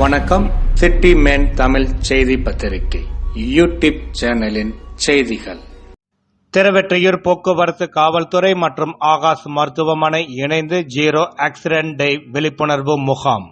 வணக்கம். City man Tamil செய்தி பத்திரிகை யூடியூப் சேனலின் செய்திகள். திருவெற்றியூர் போக்குவரத்து காவல்துறை மற்றும் ஆகாஷ் மருத்துவமனை இணைந்து ஜீரோ ஆக்சிடென்ட் டே விழிப்புணர்வு முகாம்.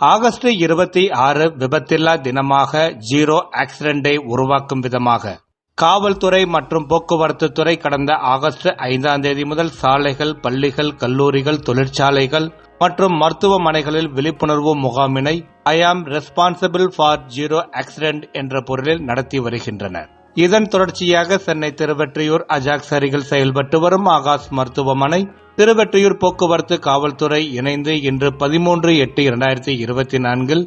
ஆகஸ்ட் இருபத்தி ஆறு விபத்தில்லா தினமாக ஜீரோ ஆக்சிடென்ட் டே உருவாக்கும் விதமாக. காவல்துறை மற்றும் போக்குவரத்து துறை கடந்த ஆகஸ்ட் ஐந்தாம் தேதி முதல் சாலைகள் பள்ளிகள் கல்லூரிகள் தொழிற்சாலைகள் மற்றும் மருத்துவமனைகளில் விழிப்புணர்வு முகாமினை ஐ ஆம் ரெஸ்பான்சிபிள் ஃபார் ஜீரோ ஆக்சிடென்ட் என்ற பொருளில் நடத்தி வருகின்றனர் இதன் தொடர்ச்சியாக சென்னை திருவெற்றியூர் அஜாக்ஸ் அருகில் செயல்பட்டு வரும் ஆகாஷ் மருத்துவமனை திருவெற்றியூர் போக்குவரத்து காவல்துறை இணைந்து இன்று பதிமூன்று எட்டு இரண்டாயிரத்தி இருபத்தி நான்கில்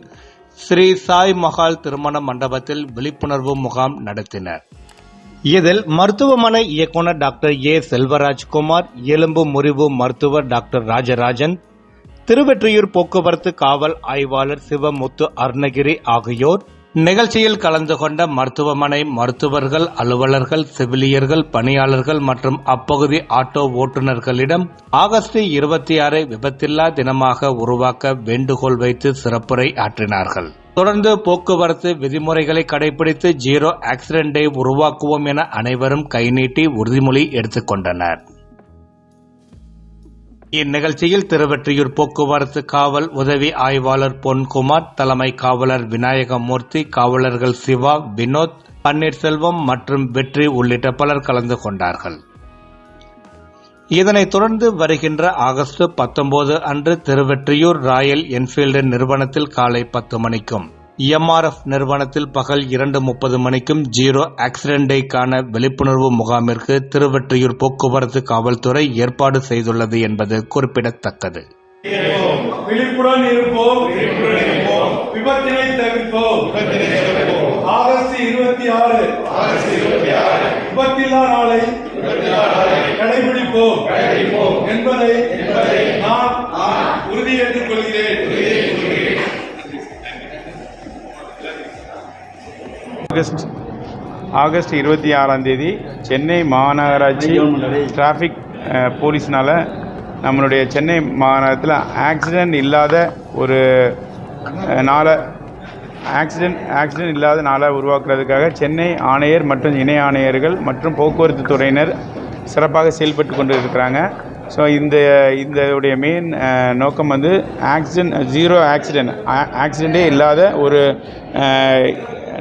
ஸ்ரீ சாய் மஹால் திருமண மண்டபத்தில் விழிப்புணர்வு முகாம் நடத்தினர். இதில் மருத்துவமனை இயக்குனர் டாக்டர் ஏ செல்வராஜ்குமார் எலும்பு முறிவு மருத்துவர் டாக்டர் ராஜராஜன் திருவெற்றியூர் போக்குவரத்து காவல் ஆய்வாளர் சிவமுத்து அருணகிரி ஆகியோர் நிகழ்ச்சியில் கலந்து கொண்ட மருத்துவமனை மருத்துவர்கள் அலுவலர்கள் செவிலியர்கள் பணியாளர்கள் மற்றும் அப்பகுதி ஆட்டோ ஓட்டுநர்களிடம் ஆகஸ்ட் இருபத்தி ஆறை விபத்தில்லா தினமாக உருவாக்க வேண்டுகோள் வைத்து சிறப்புரை ஆற்றினார்கள். தொடர்ந்து போக்குவரத்து விதிமுறைகளை கடைபிடித்து ஜீரோ ஆக்சிடென்டை உருவாக்குவோம் என அனைவரும் கைநீட்டி உறுதிமொழி எடுத்துக்கொண்டனர் இந்நிகழ்ச்சியில் திருவெற்றியூர் போக்குவரத்து காவல் உதவி ஆய்வாளர் பொன்குமார் தலைமை காவலர் விநாயகமூர்த்தி காவலர்கள் சிவா வினோத் பன்னீர்செல்வம் மற்றும் வெற்றி உள்ளிட்ட பலர் கலந்து கொண்டார்கள். இதனைத் தொடர்ந்து வருகின்ற ஆகஸ்ட் பத்தொன்பது அன்று திருவெற்றியூர் ராயல் என்ஃபீல்டு நிறுவனத்தில் காலை பத்து மணிக்கும் எம்ஆர்எஃப் நிறுவனத்தில் பகல் இரண்டு முப்பது மணிக்கும் ஜீரோ ஆக்சிடென்ட் டேக்கான விழிப்புணர்வு முகாமிற்கு திருவெற்றியூர் போக்குவரத்து காவல்துறை ஏற்பாடு செய்துள்ளது என்பது குறிப்பிடத்தக்கது. விழிப்புடன் இருப்போம். விபத்தினை தவிர்ப்போம். ஆகஸ்ட் இருபத்தி ஆறு. விபத்தில்லா நாளை. கடைபிடிப்போம். என்பதை ஆகஸ்ட் ஆகஸ்ட் இருபத்தி ஆறாம் தேதி சென்னை மாநகராட்சி டிராஃபிக் போலீஸ்னால் நம்மளுடைய சென்னை மாநகரத்தில் ஆக்சிடெண்ட் இல்லாத ஒரு நாளை ஆக்சிடென்ட் ஆக்சிடென்ட் இல்லாத நாளை உருவாக்குறதுக்காக சென்னை ஆணையர் மற்றும் இணை ஆணையர்கள் மற்றும் போக்குவரத்து துறையினர் சிறப்பாக செயல்பட்டு கொண்டு இருக்கிறாங்க ஸோ இந்த இந்த உடைய மெயின் நோக்கம் வந்து ஆக்சிடென்ட் ஜீரோ ஆக்சிடென்ட் ஆக்சிடெண்ட்டே இல்லாத ஒரு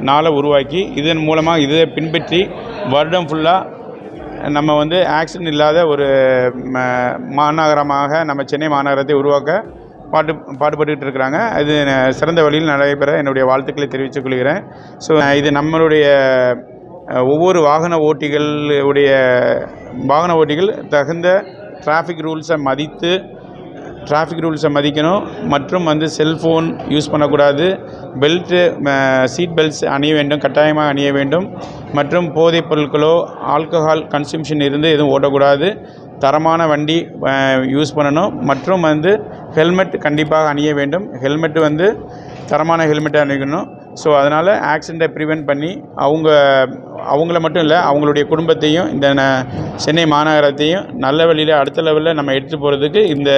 நாளை உருவாக்கி இதன் மூலமாக இதை பின்பற்றி வருடம் ஃபுல்லாக நம்ம வந்து ஆக்சிடென்ட் இல்லாத ஒரு ம- மாநகரமாக நம்ம சென்னை மாநகரத்தை உருவாக்க பாட்டு பாடுபட்டுக்கிட்டு இருக்கிறாங்க. அது சிறந்த வழியில் நடைபெற என்னுடைய வாழ்த்துக்களை தெரிவித்துக் கொள்கிறேன். ஸோ இது நம்மளுடைய ஒவ்வொரு வாகன ஓட்டிகளுடைய வாகன ஓட்டிகள் தகுந்த டிராஃபிக் ரூல்ஸை மதித்து டிராஃபிக் ரூல்ஸை மதிக்கணும். மற்றும் வந்து செல்ஃபோன் யூஸ் பண்ணக்கூடாது. பெல்ட்டு சீட் பெல்ட்ஸ் அணிய வேண்டும் கட்டாயமாக அணிய வேண்டும். மற்றும் போதைப் பொருட்களோ ஆல்கஹால் கன்சம்ஷன் இருந்து எதுவும் ஓட்டக்கூடாது தரமான வண்டி யூஸ் பண்ணணும். மற்றும் வந்து ஹெல்மெட் கண்டிப்பாக அணிய வேண்டும். ஹெல்மெட் வந்து தரமான ஹெல்மெட்டை அணிக்கணும் ஸோ அதனால் ஆக்சிடெண்ட்டை ப்ரிவென்ட் பண்ணி அவங்க அவங்கள மட்டும் இல்லை அவங்களுடைய குடும்பத்தையும் இந்த சென்னை மாநகரத்தையும் நல்ல வழியில் அடுத்த லெவலில் நம்ம எடுத்துகிட்டு போகிறதுக்கு இந்த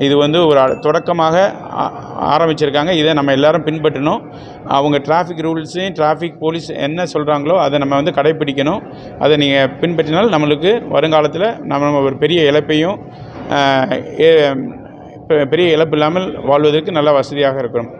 இது வந்து ஒரு அ- தொடக்கமாக ஆ- ஆரம்பிச்சிருக்காங்க. இதை நம்ம எல்லாரும் பின்பற்றணும். அவங்க டிராஃபிக் ரூல்ஸையும் டிராஃபிக் போலீஸ் என்ன சொல்கிறாங்களோ அதை நம்ம வந்து கடைப்பிடிக்கணும். அதை நீங்கள் பின்பற்றினால் நம்மளுக்கு வருங்காலத்தில் நம்ம ஒரு பெரிய இழப்பையும் ஏ- பெரிய இழப்பு இல்லாமல் வாழ்வதற்கு நல்ல வசதியாக இருக்கணும்.